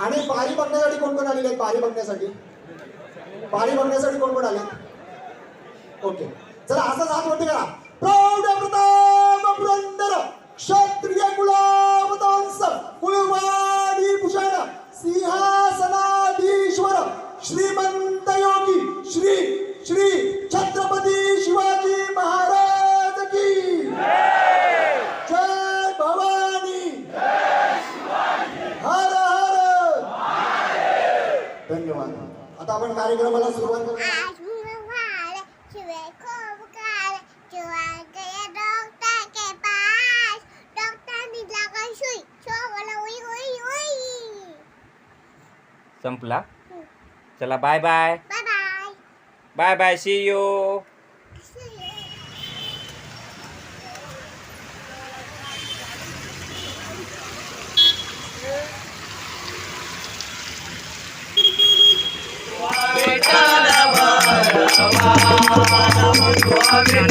आणि पारी बघण्यासाठी कोण कोण आलेले आहेत? पारी बघण्यासाठी. पारी बघण्यासाठी कोण कोण आले ओके. चला असं हात होते का प्रौढ प्रताप पुरंदर क्षत्रिय कुलावतांस कुलवाणी भूषण सिंहा उई उई उई. संपला? चला bye bye bye bye bye bye see you आपल्या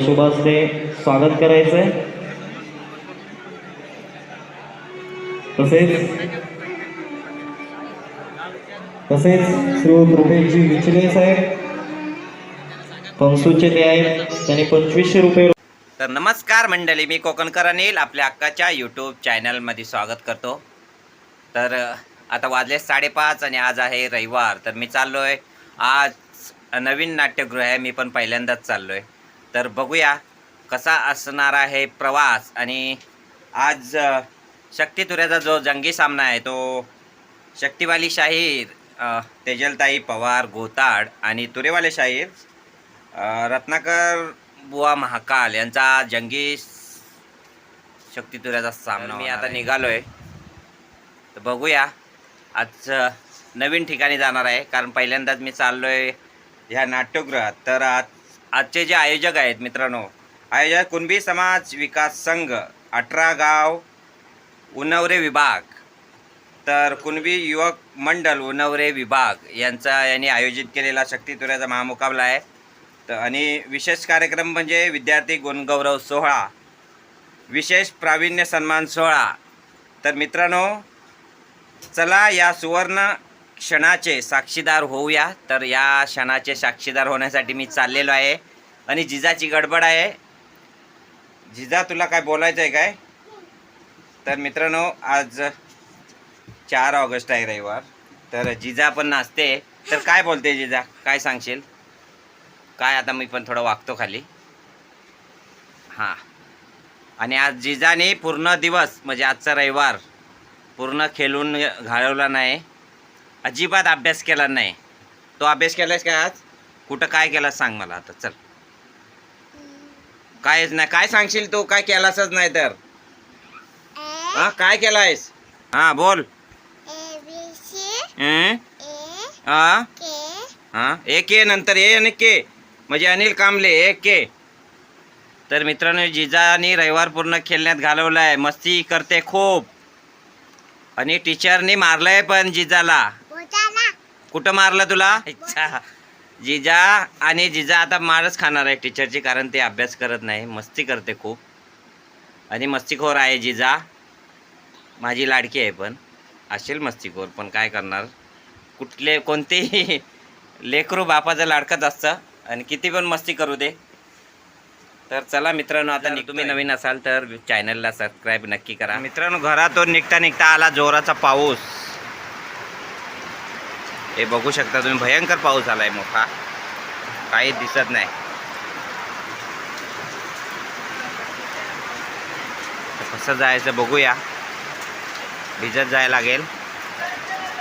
शुभ हस्ते स्वागत करायचंय. तसेच तसेच श्री रुपेशजी विचले साहेब पंसूचे ते आहेत त्यांनी पंचवीसशे रुपये तर नमस्कार मंडळी मी कोकणकर अनिल आपल्या अक्काच्या यूट्यूब चॅनलमध्ये स्वागत करतो. तर आता वाजले साडेपाच आणि आज आहे रविवार. तर मी चाललो आहे आज नवीन नाट्यगृह आहे मी पण पहिल्यांदाच चाललो आहे तर बघूया कसा असणार आहे प्रवास. आणि आज अ, शक्तितुऱ्याचा जो जंगी सामना आहे तो शक्तिवाली शाहीर तेजलताई पवार गोताड आणि तुरेवाले शाहीर रत्नाकर बुवा महाकाल यांचा जंगी शक्तितुऱ्याचा सामना मी आता निघालोय. तर बघूया आज नवीन ठिकाणी जाणार आहे. कारण पहिल्यांदाच मी चाललोय ह्या नाट्यगृहात. तर आज आजचे जे आयोजक आहेत मित्रांनो आयोजक कुणबी समाज विकास संघ अठरा गाव उनवरे विभाग तर कुणबी युवक मंडल उनवरे विभाग यांचा यांनी आयोजित केलेला शक्तितुऱ्याचा महामुकाबला आहे. तर आणि विशेष कार्यक्रम म्हणजे विद्यार्थी गुणगौरव सोहळा विशेष प्रावीण्य सन्मान सोहळा. तर मित्रांनो चला या सुवर्ण क्षणाचे साक्षीदार होऊया. तर या क्षणाचे साक्षीदार होण्यासाठी मी चाललेलो आहे. आणि जिजाची गडबड आहे. जिजा तुला काय बोलायचं आहे काय? तर मित्रांनो आज चार ऑगस्ट आहे रविवार. तर जिजा पण नाचते. तर काय बोलते जिजा? काय सांगशील? काय आता मी पण थोडं वागतो खाली. हां. आणि आज जिजाने पूर्ण दिवस म्हणजे आजचा रविवार पूर्ण खेळून घालवला नाही. अजिबात अभ्यास केला नाही. तो अभ्यास केलायस काय आज? कुठं काय केलास सांग मला आता चल. कायच नाही. काय सांगशील तू? काय केलासच नाही तर. हा काय केलायस? हा बोल. ए हं? हा के. एक ए नंतर ए आणि के. म्हणजे अनिल कांबले एक के. तर मित्रांनो जिजानी रविवार पूर्ण खेळण्यात घालवला आहे मस्ती करते खूप. आणि टीचरनी मारलंय पण जिजाला. कुठं मारलं तुला? अच्छा. जिजा आणि जिजा आता मारच खाणार आहे टीचरची कारण ते अभ्यास करत नाही. मस्ती करते खूप. आणि मस्तीखोर आहे जिजा. माझी लाडकी आहे पण. असेल मस्तीखोर पण काय करणार? कुठले कोणतेही लेकरू बापाचं लाडकंच असतं. आणि किती पण मस्ती करू दे. तर चला मित्रांनो आता तुम्ही नवीन असाल तर चॅनलला सबस्क्राईब नक्की करा. मित्रांनो घरातून निघता निघता आला जोराचा पाऊस. हे बघू शकता तुम्ही भयंकर पाऊस आलाय मोठा. काही दिसत नाही. कसं जायचं बघूया. भिजत जायला लागेल.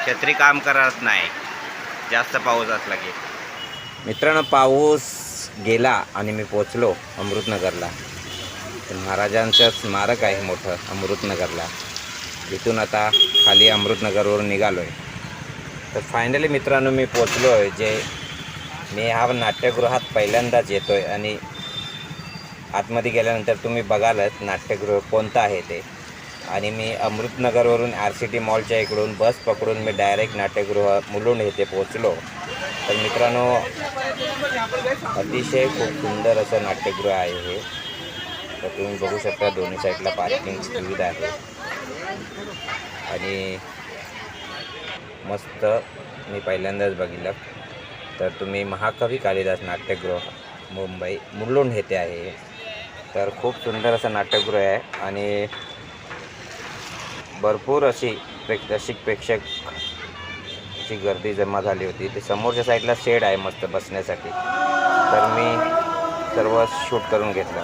छत्री काम करत नाही. जास्त पाऊस असला की. मित्रांनो पाऊस गेला आणि मी पोचलो अमृतनगरला. तर महाराजांचं स्मारक आहे मोठं अमृतनगरला. इथून आता खाली अमृतनगरवरून निघालो आहे तर फायनली मित्रांनो मी पोचलो आहे जे मी हा नाट्यगृहात पहिल्यांदाच येतो आहे आणि आतमध्ये गेल्यानंतर तुम्ही बघालच नाट्यगृह कोणतं आहे ते. आणि मी अमृतनगरवरून आर सी टी मॉलच्या इकडून बस पकडून मी डायरेक्ट नाट्यगृह मुलुंड येथे पोचलो तर मित्रांनो अतिशय खूप सुंदर असं नाट्यगृह आहे हे. तर तुम्ही बघू शकता दोन्ही साईडला पार्किंग सुविधा आहे. आणि मस्त मी पहिल्यांदाच बघितलं. तर तुम्ही महाकवी कालिदास नाट्यगृह मुंबई मुलुंड येथे आहे. तर खूप सुंदर असं नाट्यगृह आहे आणि भरपूर अशी प्रेक रसिक प्रेक्षक ची गर्दी जमा झाली होती. ते समोरच्या साईडला शेड आहे मस्त बसण्यासाठी. तर मी सर्व शूट करून घेतलं.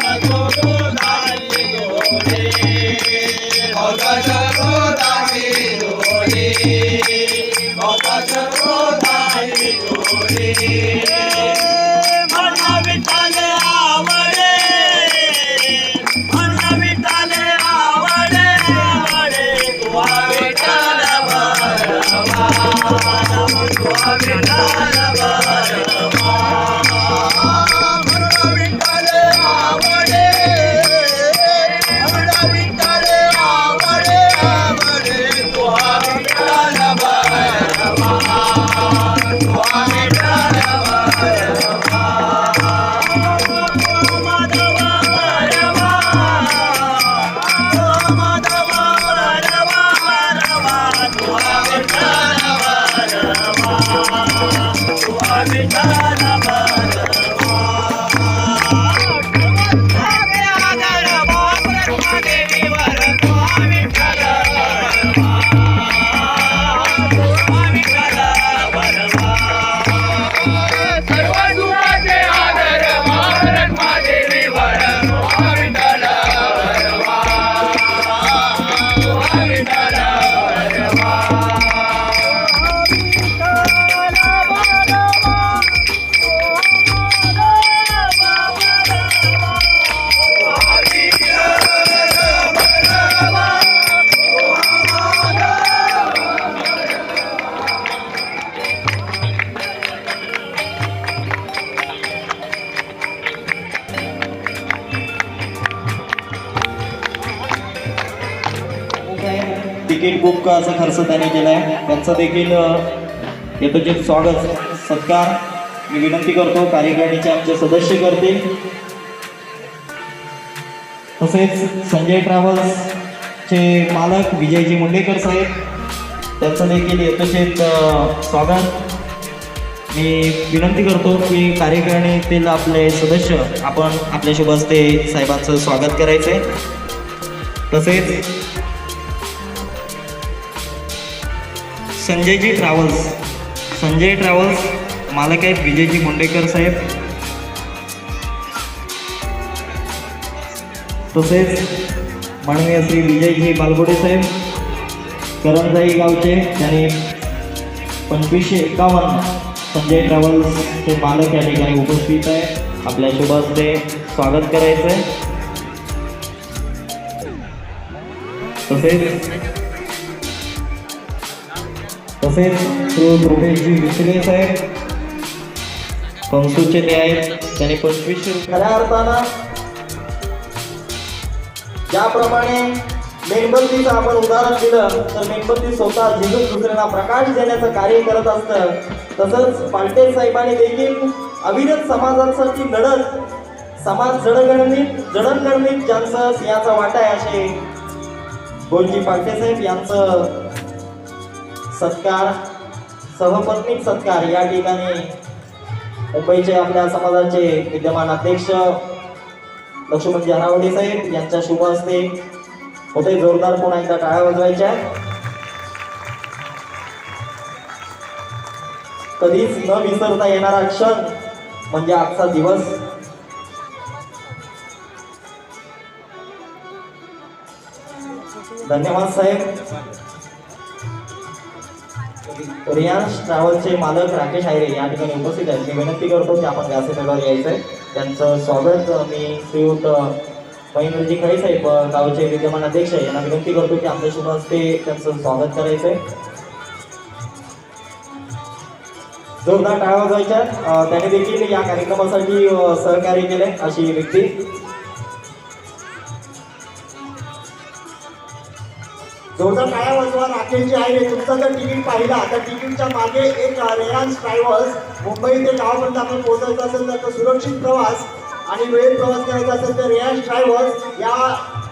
Salvador. देखील खूप असा खर्च त्यांनी केला आहे त्यांचं देखील अ, यथोचित स्वागत सत्कार. मी विनंती करतो कार्यकारिणीचे आमचे सदस्य करतील. तसेच संजय ट्रॅव्हल्सचे मालक विजयजी मुंडेकर साहेब त्यांचं देखील यथोचित स्वागत. मी विनंती करतो की कार्यकारिणीतील आपले सदस्य आपण आपल्या ते साहेबांचं स्वागत करायचे तसेच संजयजी ट्रॅव्हल्स संजय ट्रॅव्हल्स मालक आहेत विजयजी मुंडेकर साहेब. तसेच माननीय श्री विजयजी बालगोडे साहेब करंजाई गावचे त्याने पंचवीसशे एकावन्न संजय ट्रॅव्हल्सचे मालक या ठिकाणी उपस्थित आहे. आपल्या शुभ स्वागत करायचं आहे तसेच तसेच श्री रुपेशजी विसले साहेब. कंसूचे ते आहेत त्यांनी पंचवीसशे खऱ्या अर्थानं ज्याप्रमाणे मेणबत्तीचं आपण उदाहरण दिलं तर मेणबत्ती स्वतः झिजून दुसऱ्यांना प्रकाश देण्याचं कार्य करत असतं. तसंच पालटे साहेबांनी देखील अविरत समाजासाठी लढत समाज जडगणनीत जडणगणनीत ज्यांचं सिंहाचा वाटा आहे असे. गोलजी पालटे साहेब यांचं सत्कार सहपत्नीक सत्कार या ठिकाणी मुंबईचे आपल्या समाजाचे विद्यमान अध्यक्ष लक्ष्मण जनावडे साहेब यांच्या शुभ हस्ते होते जोरदार पुन्हा एकदा टाळ्या वाजवायच्या. कधीच न विसरता येणारा क्षण म्हणजे आजचा दिवस. धन्यवाद साहेब. रियांश ट्रॅव्हलचे मालक राकेश आयरे या ठिकाणी उपस्थित आहेत. मी विनंती करतो की आपण व्यासपीठावर यायचं आहे त्यांचं स्वागत मी श्रीयुत महेंद्रजी खरे साहेब गावचे विद्यमान अध्यक्ष यांना विनंती करतो की आमच्या शुभ हस्ते त्यांचं स्वागत करायचं आहे जोरदार टाळ्या वाजवायच्या. त्याने देखील या कार्यक्रमासाठी सहकार्य केले अशी व्यक्ती. जोरदार टाळ्या वाजवा राकेशजी आहे तुमचा जर तिकीट पाहिला तर तिकीटच्या मागे एक रेयान्स ट्रॅव्हल्स मुंबई ते गावापर्यंत आपण पोहोचायचं असेल तर तो सुरक्षित प्रवास आणि वेळेत प्रवास करायचा असेल तर रेयान्स ट्रॅव्हल्स या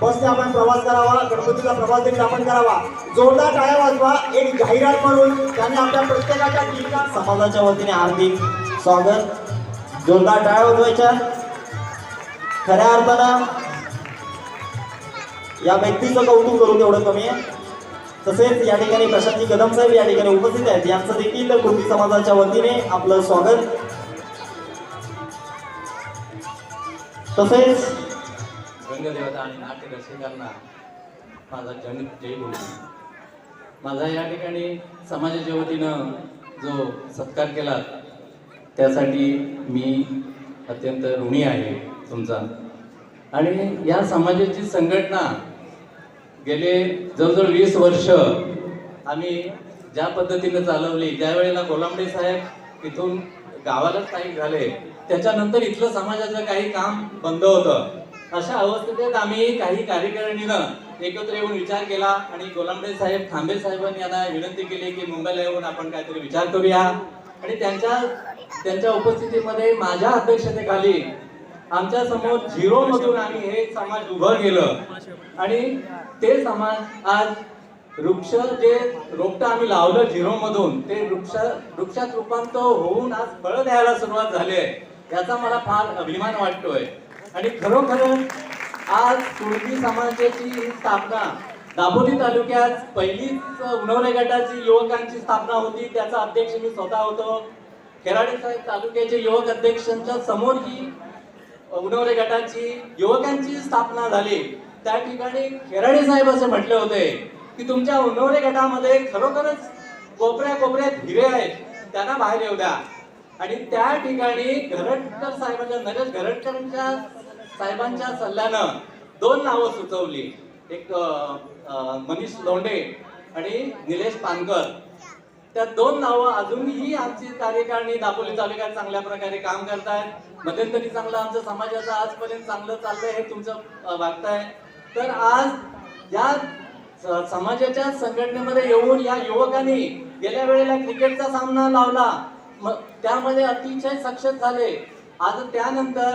बसने आपण प्रवास करावा गणपतीचा प्रवास देखील आपण करावा. जोरदार टाळ्या वाजवा एक जाहिरात म्हणून त्याने आपल्या प्रत्येकाच्या टीमला समाजाच्या वतीने हार्दिक स्वागत. जोरदार टाळ्या वाजवायच्या. खऱ्या अर्थानं या व्यक्तीचं कौतुक करून तेवढं कमी आहे. तसेच या ठिकाणी प्रशांतजी कदम साहेब या ठिकाणी उपस्थित आहेत. यांचं देखील कृती समाजाच्या वतीने आपलं स्वागत. तसेच रंगदेवता आणि नाट्य रसिकांना माझा जन जय बोल. माझा या ठिकाणी समाजाच्या वतीनं जो सत्कार केला त्यासाठी मी अत्यंत ऋणी आहे तुमचा. आणि या समाजाची संघटना गेले जवळजवळ वीस वर्ष आम्ही ज्या पद्धतीनं चालवली त्यावेळेला कोलांबडे साहेब इथून गावालाच स्थायिक झाले त्याच्यानंतर इथलं समाजाचं काही काम बंद होतं. अशा अवस्थेत आम्ही काही कार्यकारिणीनं एकत्र येऊन विचार केला आणि गोलांबडे साहेब खांबे साहेबांनी यांना विनंती केली की मुंबईला येऊन आपण काहीतरी विचार करूया. आणि त्यांच्या त्यांच्या उपस्थितीमध्ये माझ्या अध्यक्षतेखाली आमच्यासमोर झिरो मधून आम्ही हे समाज उभं केलं आणि ते समाज आज वृक्ष जे रोपटं आम्ही लावलं झिरो मधून ते वृक्ष वृक्षात रूपांतर होऊन आज फळं द्यायला सुरुवात झाली आहे. याचा मला फार अभिमान वाटतोय. आणि खरोखर आज कुणबी समाजाची ही स्थापना दापोली तालुक्यात पहिलीच उन्हवरे गटाची युवकांची स्थापना होती. त्याचा अध्यक्ष मी स्वतः होतो. खेराडे साहेब तालुक्याचे युवक अध्यक्षांच्या समोर ही उन्हवरे गटाची युवकांची स्थापना झाली. त्या ठिकाणी खेराडे साहेब असे म्हटले होते की तुमच्या उन्हवरे गटामध्ये खरोखरच कोपऱ्या कोपऱ्यात हिरे आहेत त्यांना बाहेर येऊ द्या. आणि त्या ठिकाणी घरटकर साहेबांच्या नरेश घरटकरांच्या साहेबांच्या सल्ल्यानं दोन नावं सुचवली. एक मनीष लोंढे आणि निलेश पानकर. त्या दोन नावं अजूनही आमची कार्यकारिणी दापोली तालुक्यात चांगल्या प्रकारे काम करतायत. मध्यंतरी चांगलं आमचं समाजाचं आजपर्यंत चांगलं चाललंय हे तुमचं वागत वागताय. तर आज या स- समाजाच्या संघटनेमध्ये येऊन या युवकांनी गेल्या वेळेला क्रिकेटचा सामना लावला. मग त्यामध्ये अतिशय सक्षम झाले. आज त्यानंतर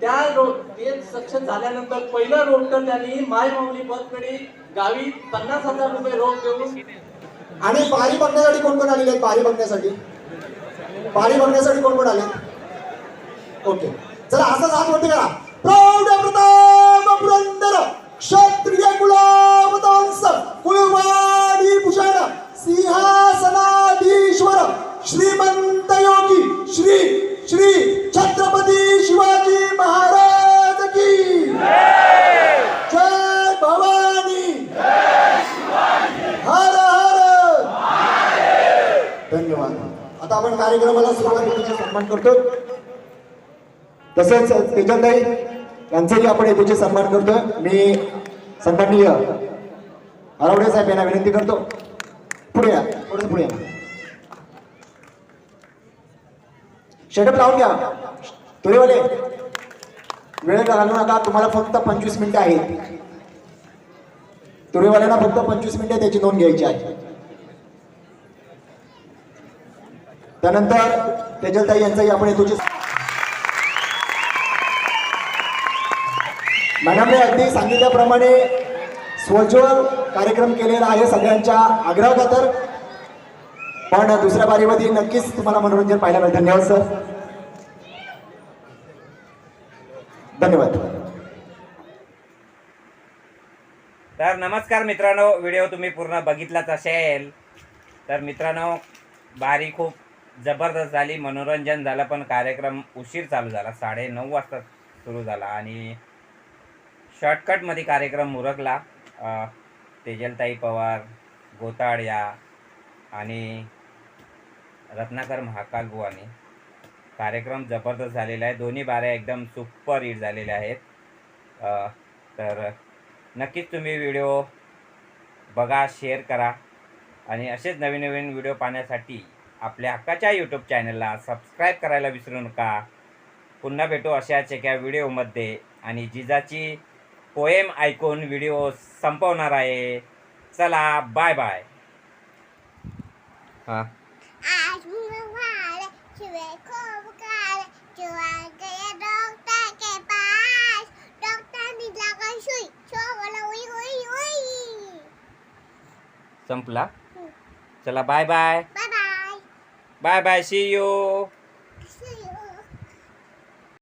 त्या रो ते सक्षम झाल्यानंतर पहिलं रोपटं त्यांनी माय माऊली गावी पन्नास हजार रुपये रोख देऊन आणि पारी बघण्यासाठी कोण कोण आलेले आहेत? पारी बघण्यासाठी? पारी बघण्यासाठी कोण कोण आले ओके. चला असाच हात वरती करा प्रौढ प्रताप पुरंदर क्षत्रिय कुलावतांस कुलवाणी भूषण सिंहासनाधीश्वर श्रीमंत योगी श्री सन्मान करतो. तसंच तेजलताई यांचेही आपण येथेचे सन्मान करतो मी सन्माननीय हरवडे साहेब यांना विनंती करतो. पुढे या पुढे पुढे या. शेटअप लावून घ्या. तुरेवाले वेळ घालू नका तुम्हाला फक्त पंचवीस मिनिटं आहेत. तुरेवाल्यांना फक्त पंचवीस मिनिटं त्याची नोंद घ्यायची आहे. त्यानंतर तेजलताई यांचाही आपण येतोची मॅडमने अगदी सांगितल्याप्रमाणे स्वज्वल कार्यक्रम केलेला आहे सगळ्यांच्या आग्रह खातर पण दुसऱ्या बारीमध्ये नक्कीच तुम्हाला मनोरंजन पाहायला मिळेल. धन्यवाद सर. धन्यवाद. तर नमस्कार मित्रांनो व्हिडिओ तुम्ही पूर्ण बघितलाच असेल. तर मित्रांनो बारी खूप जबरदस्त झाली मनोरंजन झालं पण कार्यक्रम उशीर चालू झाला. साडे नऊ वाजता सुरू झाला आणि शॉर्टकटमध्ये कार्यक्रम उरकला तेजलताई पवार गोताड या आणि रत्नाकर महाकाल बुवानी कार्यक्रम जबरदस्त झालेला आहे. दोन्ही बाऱ्या एकदम सुपर हिट झालेल्या आहेत. तर नक्कीच तुम्ही व्हिडिओ बघा शेअर करा आणि असेच नवीन नवीन व्हिडिओ पाहण्यासाठी आपल्या हक्काच्या यूट्यूब चॅनलला सबस्क्राईब करायला विसरू नका. पुन्हा भेटू अशाच एका व्हिडिओमध्ये आणि जिजाची पोएम ऐकून व्हिडिओ संपवणार आहे. चला बाय बाय हां. संपला? चला bye bye bye bye bye bye see you